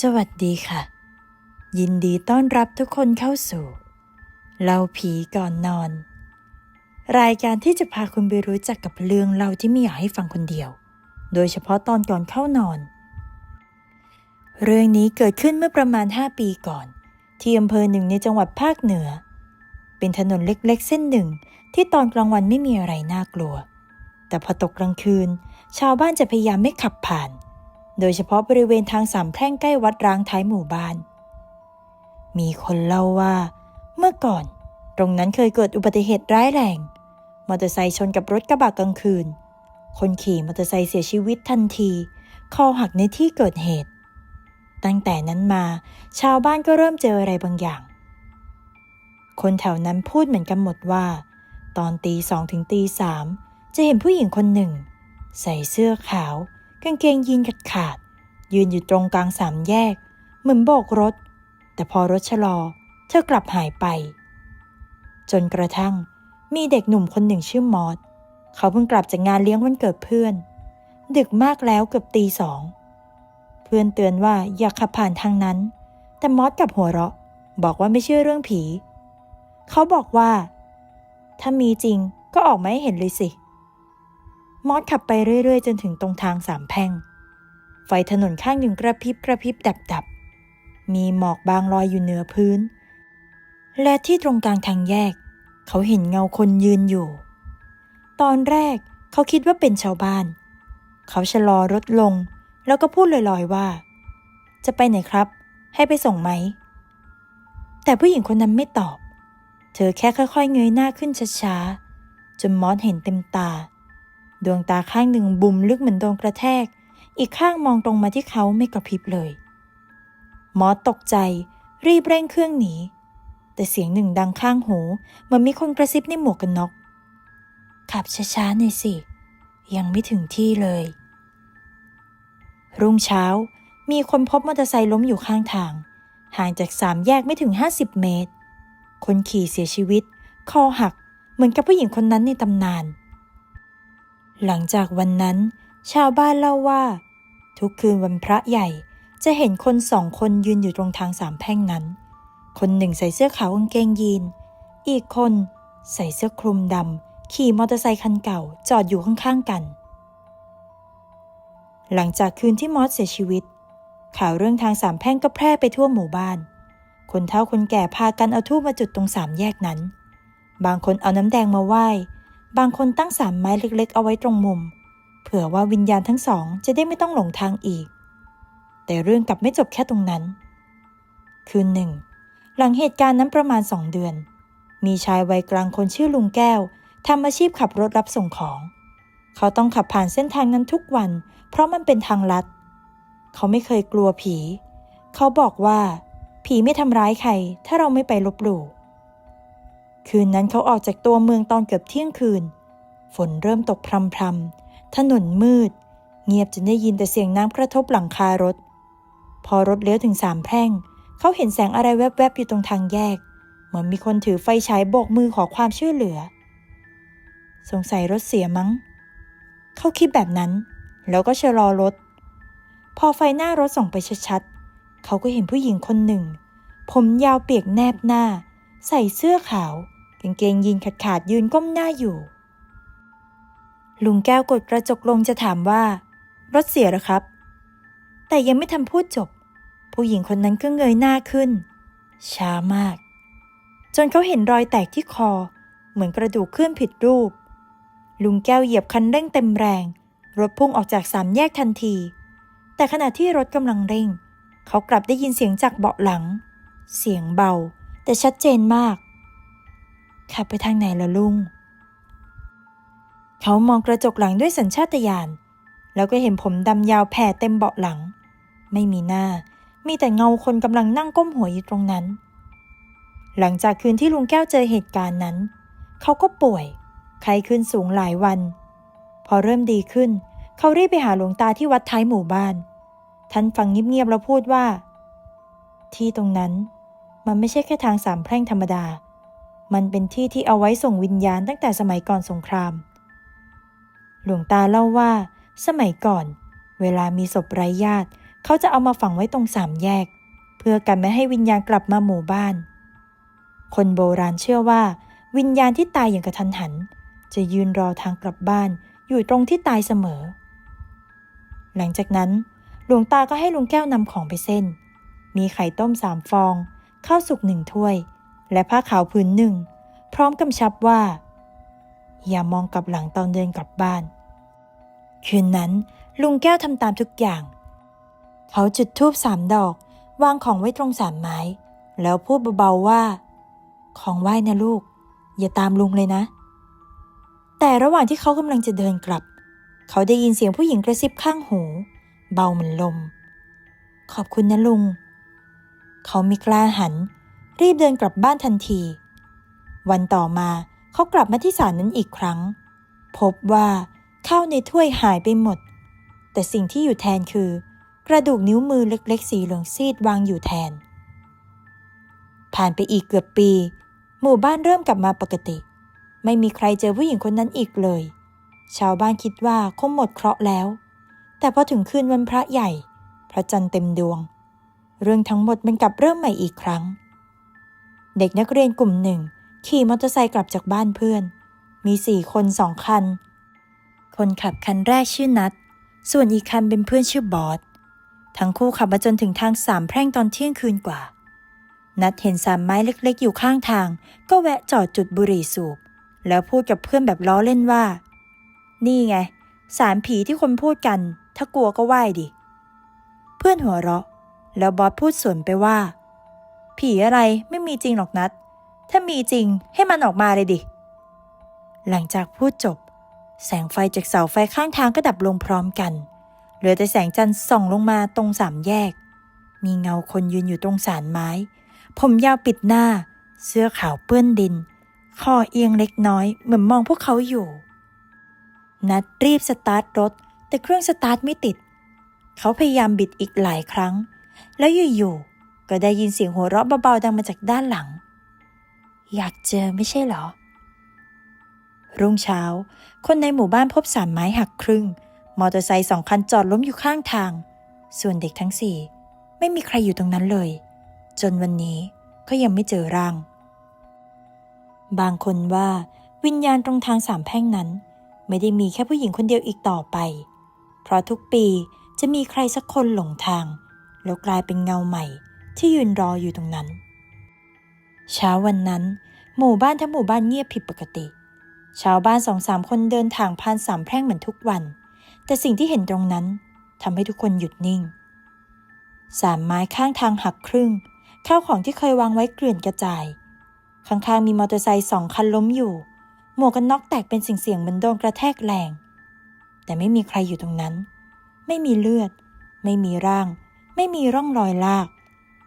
สวัสดีค่ะ ยินดีต้อนรับทุกคนเข้าสู่เล่าผีก่อนนอน รายการที่จะพาคุณไปรู้จักกับเรื่องเล่าที่ไม่อยากให้ฟังคนเดียว โดยเฉพาะตอนก่อนเข้านอน เรื่องนี้เกิดขึ้นเมื่อประมาณ 5 ปีก่อน ที่อำเภอหนึ่งในจังหวัดภาคเหนือ เป็นถนนเล็กๆ เส้นหนึ่งที่ตอนกลางวันไม่มีอะไรน่ากลัว แต่พอตกกลางคืน ชาวบ้านจะพยายามไม่ขับผ่าน โดยเฉพาะบริเวณทางสามแพร่งใกล้วัดร้างท้ายหมู่บ้าน มีคนเล่าว่า เมื่อก่อน ตรงนั้นเคยเกิดอุบัติเหตุร้ายแรง มอเตอร์ไซค์ชนกับรถกระบะกลางคืน คนขี่มอเตอร์ไซค์เสียชีวิตทันที คอหักในที่เกิดเหตุ ตั้งแต่นั้นมา ชาวบ้านก็เริ่มเจออะไรบางอย่าง คนแถวนั้นพูดเหมือนกันหมดว่า ตอนตีสองถึงตีสามจะเห็นผู้หญิงคนหนึ่ง ใส่เสื้อขาว กางเกงยีนขาดขาดๆยืนอยู่ตรงกลางสามแยก เหมือนโบกรถ แต่พอรถชะลอ เธอกลับหายไป จนกระทั่งมีเด็กหนุ่มคนหนึ่งชื่อมอสเขาเพิ่งกลับจากงานเลี้ยงวันเกิดเพื่อน ดึกมากแล้วเกือบตีสอง เพื่อนเตือนว่าอย่าขับผ่านทางนั้น แต่มอสกลับหัวเราะ บอกว่าไม่เชื่อเรื่องผี เขาบอกว่า ถ้ามีจริงก็ออกมาให้เห็นเลยสิ มอสขับไปเรื่อย ๆ จนถึงตรงทางสามแพร่ง ไฟถนนข้างหนึ่งกระพริบกระพริบดับดับๆมีหมอกบางลอยอยู่เหนือพื้น และที่ตรงกลางทางแยก เขาเห็นเงาคนยืนอยู่ ตอนแรกเขาคิดว่าเป็นชาวบ้าน เขาชะลอรถลง แล้วก็พูดลอยๆว่า จะไปไหนครับ ให้ไปส่งไหม แต่ผู้หญิงคนนั้นไม่ตอบ เธอแค่ค่อยๆเงยหน้าขึ้นช้าๆจนมอสเห็นเต็มตา ดวงตาข้างหนึ่งบุ่มลึกเหมือนโดนกระแทก อีกข้างมองตรงมาที่เขาไม่กระพริบเลย หมอตกใจ รีบเร่งเครื่องหนี แต่เสียงหนึ่งดังข้างหูเหมือนมีคนกระซิบในหมวกกันน็อก ขับช้าๆหน่อยสิ ยังไม่ถึงที่เลย รุ่งเช้ามีคนพบมอเตอร์ไซค์ล้มอยู่ข้างทาง ห่างจากสามแยกไม่ถึง 50 เมตร คนขี่เสียชีวิต คอหัก เหมือนกับผู้หญิงคนนั้นในตำนาน หลังจากวันนั้น ชาวบ้านเล่าว่า ทุกคืนวันพระใหญ่จะเห็นคนสองคนยืนอยู่ตรงทางสามแพร่งนั้น คนหนึ่งใส่เสื้อขาวกางเกงยีน อีกคนใส่เสื้อคลุมดำขี่มอเตอร์ไซคันเก่าจอดอยู่ข้างๆกัน หลังจากคืนที่มอสเสียชีวิต ข่าวเรื่องทางสามแพร่งก็แพร่ไปทั่วหมู่บ้าน คนเฒ่าคนแก่พากันเอาทูบมาจุดตรงสามแยกนั้น บางคนเอาน้ำแดงมาไหว้ บางคนตั้งสามไม้เล็กๆ เอาไว้ตรงมุม เผื่อว่าวิญญาณทั้งสองจะได้ไม่ต้องหลงทางอีก แต่เรื่องกลับไม่จบแค่ตรงนั้น คืนหนึ่ง หลังเหตุการณ์นั้นประมาณสองเดือน มีชายวัยกลางคนชื่อลุงแก้วทำอาชีพขับรถรับส่งของ เขาต้องขับผ่านเส้นทางนั้นทุกวัน เพราะมันเป็นทางลัด เขาไม่เคยกลัวผี เขาบอกว่า ผีไม่ทำร้ายใคร ถ้าเราไม่ไปลบหลู่ คืนนั้นเขาออกจากตัวเมืองตอนเกือบเที่ยงคืน ฝนเริ่มตกพรำๆถนนมืด เงียบจนได้ยินแต่เสียงน้ำกระทบหลังคารถ พอรถเลี้ยวถึงสามแพร่ง เขาเห็นแสงอะไรแวบๆอยู่ตรงทางแยก เหมือนมีคนถือไฟฉายโบกมือขอความช่วยเหลือ สงสัยรถเสียมั้ง เขาคิดแบบนั้น แล้วก็ชะลอรถ พอไฟหน้ารถส่องไปชัดๆเขาก็เห็นผู้หญิงคนหนึ่ง ผมยาวเปียกแนบหน้า ใส่เสื้อขาว กางเกงยีนขาดขาดๆยืนก้มหน้าอยู่ ลุงแก้วกดกระจกลงจะถามว่า รถเสียหรอครับ แต่ยังไม่ทันพูดจบ ผู้หญิงคนนั้นก็เงยหน้าขึ้น ช้ามาก จนเขาเห็นรอยแตกที่คอ เหมือนกระดูกเคลื่อนผิดรูป ลุงแก้วเหยียบคันเร่งเต็มแรง รถพุ่งออกจากสามแยกทันที แต่ขณะที่รถกำลังเร่ง เขากลับได้ยินเสียงจากเบาะหลัง เสียงเบา แต่ชัดเจนมาก ขับไปทางไหนล่ะลุง เขามองกระจกหลังด้วยสัญชาตญาณ แล้วก็เห็นผมดำยาวแผ่เต็มเบาะหลัง ไม่มีหน้า มีแต่เงาคนกำลังนั่งก้มหัวอยู่ตรงนั้น หลังจากคืนที่ลุงแก้วเจอเหตุการณ์นั้น เขาก็ป่วย ไข้ขึ้นสูงหลายวัน พอเริ่มดีขึ้น เขารีบไปหาหลวงตาที่วัดท้ายหมู่บ้าน ท่านฟังเงียบๆแล้วพูดว่า ที่ตรงนั้นมันไม่ใช่แค่ทางสามแพร่งธรรมดา มันเป็นที่ที่เอาไว้ส่งวิญญาณตั้งแต่สมัยก่อนสงคราม หลวงตาเล่าว่า สมัยก่อน เวลามีศพไร้ญาติ เขาจะเอามาฝังไว้ตรงสามแยก เพื่อกันไม่ให้วิญญาณกลับมาหมู่บ้าน คนโบราณเชื่อว่า วิญญาณที่ตายอย่างกระทันหัน จะยืนรอทางกลับบ้านอยู่ตรงที่ตายเสมอ หลังจากนั้น หลวงตาก็ให้ลุงแก้วนำของไปเส้น มีไข่ต้มสามฟอง ข้าวสุกหนึ่งถ้วย และผ้าขาวผืนหนึ่ง พร้อมกำชับว่า อย่ามองกลับหลังตอนเดินกลับบ้าน คืนนั้นลุงแก้วทำตามทุกอย่าง เขาจุดธูปสามดอก วางของไว้ตรงสามไม้ แล้วพูดเบาๆว่า ของไหว้นะลูก อย่าตามลุงเลยนะ แต่ระหว่างที่เขากำลังจะเดินกลับ เขาได้ยินเสียงผู้หญิงกระซิบข้างหู เบาเหมือนลม ขอบคุณนะลุง เขาม่กล้าหัน รีบเดินกลับบ้านทันที วันต่อมาเขากลับมาที่ศาลนั้นอีกครั้ง พบว่าข้าวในถ้วยหายไปหมด แต่สิ่งที่อยู่แทนคือ กระดูกนิ้วมือเล็กๆ สีเหลืองซีดวางอยู่แทน ผ่านไปอีกเกือบปี หมู่บ้านเริ่มกลับมาปกติ ไม่มีใครเจอผู้หญิงคนนั้นอีกเลย ชาวบ้านคิดว่าคงหมดเคราะห์แล้ว แต่พอถึงคืนวันพระใหญ่ พระจันทร์เต็มดวง เรื่องทั้งหมดมันกลับเริ่มใหม่อีกครั้ง เด็กนักเรียนกลุ่มหนึ่ง ขี่มอเตอร์ไซค์กลับจากบ้านเพื่อน มีสี่คนสองคัน คนขับคันแรกชื่อนัทส่วนอีกคันเป็นเพื่อนชื่อบอส ทั้งคู่ขับมาจนถึงทางสามแพร่งตอนเที่ยงคืนกว่า นัดเห็นสามไม้เล็กๆ อยู่ข้างทาง ก็แวะจอดจุดบุหรี่สูบ แล้วพูดกับเพื่อนแบบล้อเล่นว่า นี่ไง สารผีที่คนพูดกัน ถ้ากลัวก็ไหว้ดิ เพื่อนหัวเราะ แล้วบอสพูดสวนไปว่า ผีอะไรไม่มีจริงหรอกนัด ถ้ามีจริงให้มันออกมาเลยดิ หลังจากพูดจบ แสงไฟจากเสาไฟข้างทางก็ดับลงพร้อมกัน เหลือแต่แสงจันทร์ส่องลงมาตรงสามแยก มีเงาคนยืนอยู่ตรงสารไม้ ผมยาวปิดหน้า เสื้อขาวเปื้อนดิน คอเอียงเล็กน้อย เหมือนมองพวกเขาอยู่ นัดรีบสตาร์ทรถ แต่เครื่องสตาร์ทไม่ติด เขาพยายามบิดอีกหลายครั้ง แล้วอยู่ๆ ก็ได้ยินเสียงหัวเราะเบาๆดังมาจากด้านหลัง อยากเจอไม่ใช่เหรอ รุ่งเช้า คนในหมู่บ้านพบสามไม้หักครึ่ง มอเตอร์ไซค์สองคันจอดล้มอยู่ข้างทาง ส่วนเด็กทั้งสี่ไม่มีใครอยู่ตรงนั้นเลย จนวันนี้ก็ยังไม่เจอร่าง บางคนว่าวิญญาณตรงทางสามแพร่งนั้น ไม่ได้มีแค่ผู้หญิงคนเดียวอีกต่อไป เพราะทุกปีจะมีใครสักคนหลงทาง แล้วกลายเป็นเงาใหม่ ที่ยืนรออยู่ตรงนั้น เช้าวันนั้น หมู่บ้านทั้งหมู่บ้านเงียบผิดปกติ ชาวบ้านสองสามคนเดินทางผ่านสามแพร่งเหมือนทุกวัน แต่สิ่งที่เห็นตรงนั้นทำให้ทุกคนหยุดนิ่ง สามไม้ข้างทางหักครึ่ง ข้าวของที่เคยวางไว้เกลื่อนกระจาย ข้างๆมีมอเตอร์ไซค์สองคันล้มอยู่ หมวกกันน็อกแตกเป็นสิ่งเสียงเหมือนโดนกระแทกแรง แต่ไม่มีใครอยู่ตรงนั้น ไม่มีเลือด ไม่มีร่าง ไม่มีร่องรอยลาก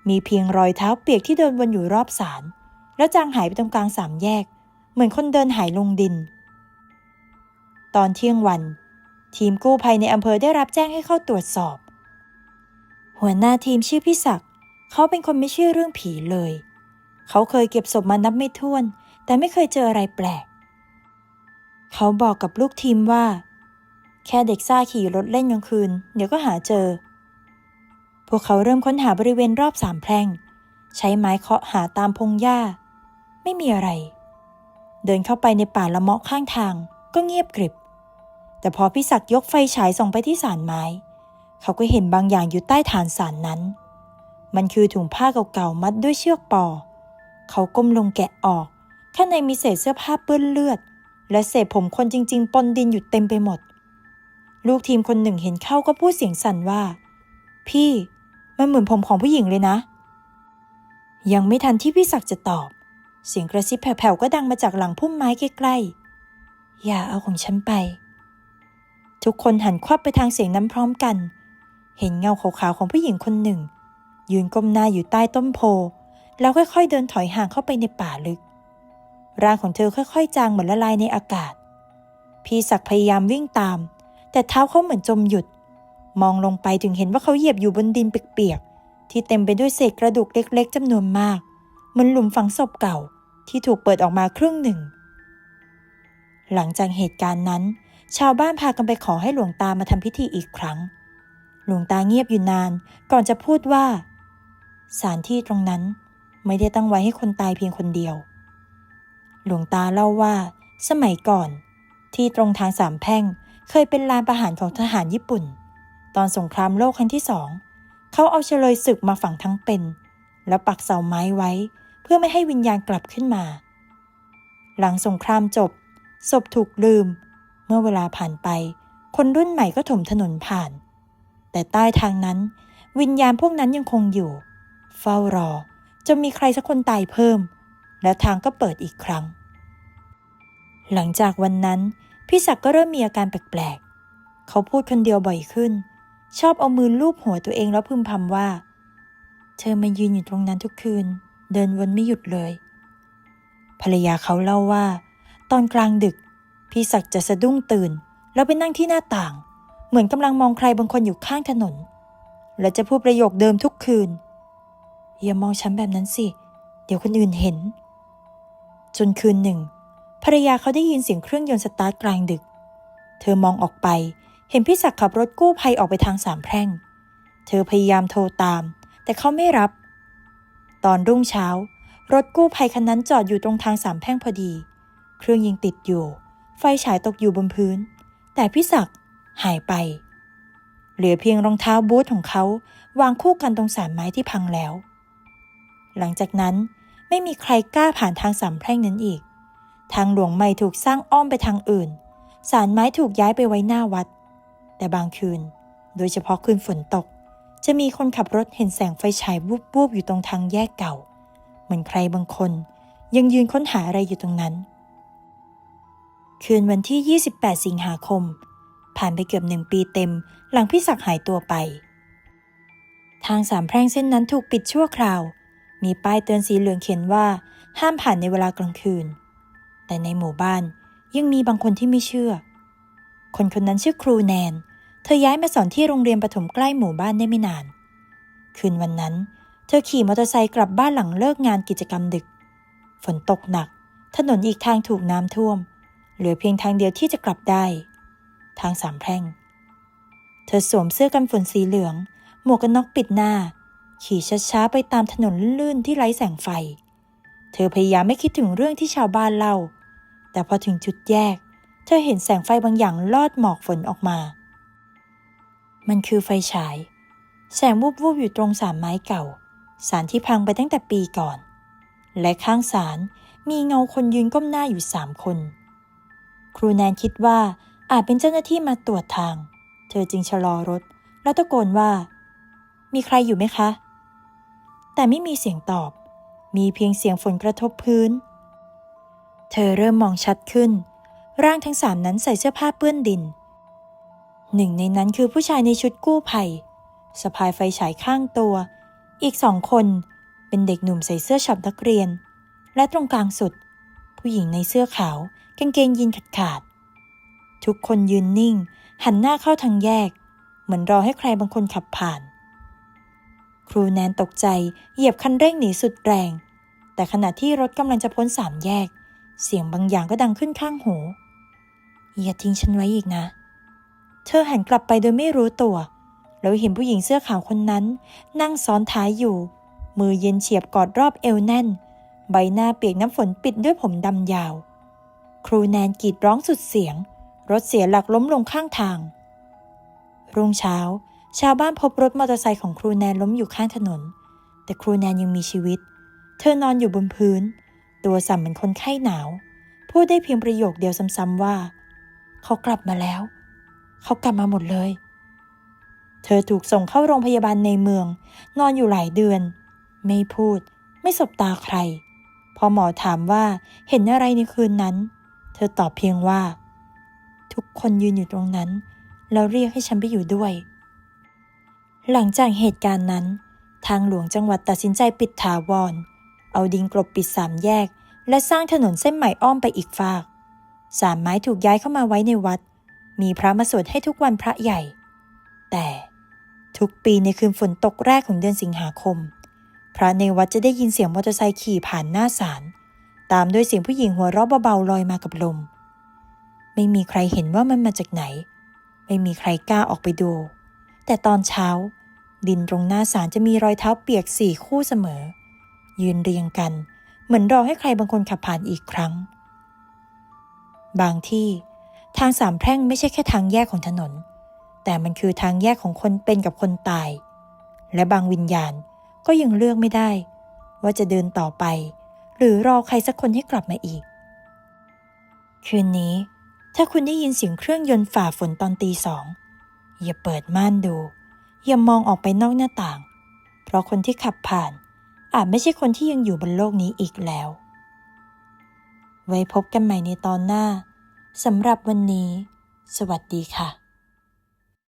มีเพียงรอยเท้าเปียกที่เดินวนอยู่รอบศาลแล้วจางหายไปตรงกลางสามแยก เหมือนคนเดินหายลงดิน ตอนเที่ยงวัน ทีมกู้ภัยในอำเภอได้รับแจ้งให้เข้าตรวจสอบ หัวหน้าทีมชื่อพี่ศักดิ์เขาเป็นคนไม่เชื่อเรื่องผีเลย เขาเคยเก็บศพมานับไม่ถ้วน แต่ไม่เคยเจออะไรแปลก เขาบอกกับลูกทีมว่า แค่เด็กซ่าขี่รถเล่นกลางคืน เดี๋ยวก็หาเจอ พวกเขาเริ่มค้นหาบริเวณรอบสามแพร่ง ใช้ไม้เคาะหาตามพงหญ้า ไม่มีอะไร เดินเข้าไปในป่าละเมาะข้างทางก็เงียบกริบ แต่พอพี่ศักยกไฟฉายส่องไปที่สารไม้ เขาก็เห็นบางอย่างอยู่ใต้ฐานสารนั้น มันคือถุงผ้าเก่าๆมัดด้วยเชือกปอ เขาก้มลงแกะออก ข้างในมีเศษเสื้อผ้าเปื้อนเลือด และเศษผมคนจริง ๆ ปนดินอยู่เต็มไปหมด ลูกทีมคนหนึ่งเห็นเข้าก็พูดเสียงสั่นว่า พี่ มันเหมือนผมของผู้หญิงเลยนะ ยังไม่ทันที่พี่ศักดิ์จะตอบ เสียงกระซิบแผ่วๆก็ดังมาจากหลังพุ่มไม้ใกล้ๆ อย่าเอาของฉันไป ทุกคนหันควับไปทางเสียงนั้นพร้อมกัน เห็นเงาขาวๆของผู้หญิงคนหนึ่ง ยืนก้มหน้าอยู่ใต้ต้นโพ แล้วค่อยๆเดินถอยห่างเข้าไปในป่าลึก ร่างของเธอค่อยๆ จางเหมือนละลายในอากาศ พี่ศักดิ์พยายามวิ่งตาม แต่เท้าเขาเหมือนจมหยุด มองลงไปถึงเห็นว่าเขาเหยียบอยู่บนดินเปียกๆที่เต็มไปด้วยเศษกระดูกเล็กๆจำนวนมากเหมือนหลุมฝังศพเก่าที่ถูกเปิดออกมาครึ่งหนึ่ง หลังจากเหตุการณ์นั้น ชาวบ้านพากันไปขอให้หลวงตามาทำพิธีอีกครั้ง หลวงตาเงียบอยู่นานก่อนจะพูดว่าสานที่ตรงนั้นไม่ได้ตั้งไว้ให้คนตายเพียงคนเดียว หลวงตาเล่าว่า สมัยก่อน ที่ตรงทางสามแพร่งเคยเป็นลานประหารของทหารญี่ปุ่น ตอนสงครามโลกครั้งที่สองเขาเอาเฉลยศึกมาฝังทั้งเป็น แล้วปักเสาไม้ไว้ เพื่อไม่ให้วิญญาณกลับขึ้นมา หลังสงครามจบ ศพถูกลืม เมื่อเวลาผ่านไป คนรุ่นใหม่ก็ถมถนนผ่าน แต่ใต้ทางนั้น วิญญาณพวกนั้นยังคงอยู่ เฝ้ารอจนมีใครสักคนตายเพิ่ม แล้วทางก็เปิดอีกครั้ง หลังจากวันนั้น พี่ศักก็เริ่มมีอาการแปลกๆ เขาพูดคนเดียวบ่อยขึ้น ชอบเอามือลูบหัวตัวเองแล้วพึมพำว่า เธอมายืนอยู่ตรงนั้นทุกคืน เดินวนไม่หยุดเลย ภรรยาเขาเล่าว่า ตอนกลางดึก พี่ศักดิ์จะสะดุ้งตื่น แล้วไปนั่งที่หน้าต่าง เหมือนกำลังมองใครบางคนอยู่ข้างถนน และจะพูดประโยคเดิมทุกคืน อย่ามองฉันแบบนั้นสิ เดี๋ยวคนอื่นเห็น จนคืนหนึ่งภรรยาเขาได้ยินเสียงเครื่องยนต์สตาร์ทกลางดึก เธอมองออกไป เห็นพี่ศักดิ์ขับรถกู้ภัยออกไปทางสามแพร่ง เธอพยายามโทรตาม แต่เขาไม่รับ ตอนรุ่งเช้า รถกู้ภัยคันนั้นจอดอยู่ตรงทางสามแพร่งพอดี เครื่องยิงติดอยู่ ไฟฉายตกอยู่บนพื้น แต่พี่ศักดิ์หายไป เหลือเพียงรองเท้าบูทของเขาวางคู่กันตรงสานไม้ที่พังแล้ว หลังจากนั้นไม่มีใครกล้าผ่านทางสามแพร่งนั้นอีก ทางหลวงใหม่ถูกสร้างอ้อมไปทางอื่น สารไม้ถูกย้ายไปไว้หน้าวัด แต่บางคืน โดยเฉพาะคืนฝนตก จะมีคนขับรถเห็นแสงไฟฉายวูบวูบๆอยู่ตรงทางแยกเก่า เหมือนใครบางคน ยังยืนค้นหาอะไรอยู่ตรงนั้น คืนวันที่ 28 สิงหาคม ผ่านไปเกือบหนึ่งปีเต็ม หลังพี่ศักหายตัวไป ทางสามแพร่งเส้นนั้นถูกปิดชั่วคราว มีป้ายเตือนสีเหลืองเขียนว่า ห้ามผ่านในเวลากลางคืน แต่ในหมู่บ้านยังมีบางคนที่ไม่เชื่อ คนคนนั้นชื่อครูแนน เธอย้ายมาสอนที่โรงเรียนประถมใกล้หมู่บ้านได้ไม่นาน คืนวันนั้น เธอขี่มอเตอร์ไซค์กลับบ้านหลังเลิกงานกิจกรรมดึก ฝนตกหนัก ถนนอีกทางถูกน้ำท่วม เหลือเพียงทางเดียวที่จะกลับได้ ทางสามแพร่ง เธอสวมเสื้อกันฝนสีเหลือง หมวกกันน็อกปิดหน้า ขี่ช้าๆไปตามถนนลื่นๆที่ไร้แสงไฟ เธอพยายามไม่คิดถึงเรื่องที่ชาวบ้านเล่า แต่พอถึงจุดแยก เธอเห็นแสงไฟบางอย่างลอดหมอกฝนออกมา มันคือไฟฉาย แสงวูบวูบอยู่ตรงสารไม้เก่า สารที่พังไปตั้งแต่ปีก่อน และข้างสารมีเงาคนยืนก้มหน้าอยู่สามคน ครูแนนคิดว่าอาจเป็นเจ้าหน้าที่มาตรวจทาง เธอจึงชะลอรถ แล้วตะโกนว่า มีใครอยู่ไหมคะ แต่ไม่มีเสียงตอบ มีเพียงเสียงฝนกระทบพื้น เธอเริ่มมองชัดขึ้น ร่างทั้งสามนั้นใส่เสื้อผ้าเปื้อนดิน หนึ่งในนั้นคือผู้ชายในชุดกู้ภัยสะพายไฟฉายข้างตัว อีกสองคนเป็นเด็กหนุ่มใส่เสื้อช็อปนักเรียน และตรงกลางสุด ผู้หญิงในเสื้อขาวกางเกงยีนขาดขาด ทุกคนยืนนิ่ง หันหน้าเข้าทางแยก เหมือนรอให้ใครบางคนขับผ่าน ครูแนนตกใจเหยียบคันเร่งหนีสุดแรง แต่ขณะที่รถกำลังจะพ้นสามแยก เสียงบางอย่างก็ดังขึ้นข้างหู อย่าทิ้งฉันไว้อีกนะ เธอหันกลับไปโดยไม่รู้ตัว แล้วเห็นผู้หญิงเสื้อขาวคนนั้น นั่งซ้อนท้ายอยู่ มือเย็นเฉียบกอดรอบเอวแน่น ใบหน้าเปียกน้ำฝนปิดด้วยผมดำยาว ครูแนนกรีดร้องสุดเสียง รถเสียหลักล้มลงข้างทาง รุ่งเช้า ชาวบ้านพบรถมอเตอร์ไซค์ของครูแนนล้มอยู่ข้างถนน แต่ครูแนนยังมีชีวิต เธอนอนอยู่บนพื้น ตัวสั่นเหมือนคนไข้หนาว พูดได้เพียงประโยคเดียวซ้ำๆว่า เขากลับมาแล้ว เขากลับมาหมดเลย เธอถูกส่งเข้าโรงพยาบาลในเมือง นอนอยู่หลายเดือน ไม่พูด ไม่สบตาใคร พอหมอถามว่าเห็นอะไรในคืนนั้น เธอตอบเพียงว่า ทุกคนยืนอยู่ตรงนั้น แล้วเรียกให้ฉันไปอยู่ด้วย หลังจากเหตุการณ์นั้น ทางหลวงจังหวัดตัดสินใจปิดถาวร เอาดินกลบปิดสามแยก และสร้างถนนเส้นใหม่อ้อมไปอีกฝาก สามไม้ถูกย้ายเข้ามาไว้ในวัด มีพระมาสวดให้ทุกวันพระใหญ่ แต่ทุกปีในคืนฝนตกแรกของเดือนสิงหาคม พระในวัดจะได้ยินเสียงมอเตอร์ไซค์ขี่ผ่านหน้าศาลตามด้วยเสียงผู้หญิงหัวเราะเบาๆลอยมากับลม ไม่มีใครเห็นว่ามันมาจากไหน ไม่มีใครกล้าออกไปดู แต่ตอนเช้า ดินตรงหน้าศาลจะมีรอยเท้าเปียกสี่คู่เสมอ ยืนเรียงกัน เหมือนรอให้ใครบางคนขับผ่านอีกครั้ง บางที่ทางสามแพร่งไม่ใช่แค่ทางแยกของถนน แต่มันคือทางแยกของคนเป็นกับคนตาย และบางวิญญาณก็ยังเลือกไม่ได้ ว่าจะเดินต่อไป หรือรอใครสักคนให้กลับมาอีก คืนนี้ ถ้าคุณได้ยินเสียงเครื่องยนต์ฝ่าฝนตอนตีสอง อย่าเปิดม่านดู อย่ามองออกไปนอกหน้าต่าง เพราะคนที่ขับผ่าน อาจไม่ใช่คนที่ยังอยู่บนโลกนี้อีกแล้ว ไว้พบกันใหม่ในตอนหน้าสำหรับวันนี้ สวัสดีค่ะ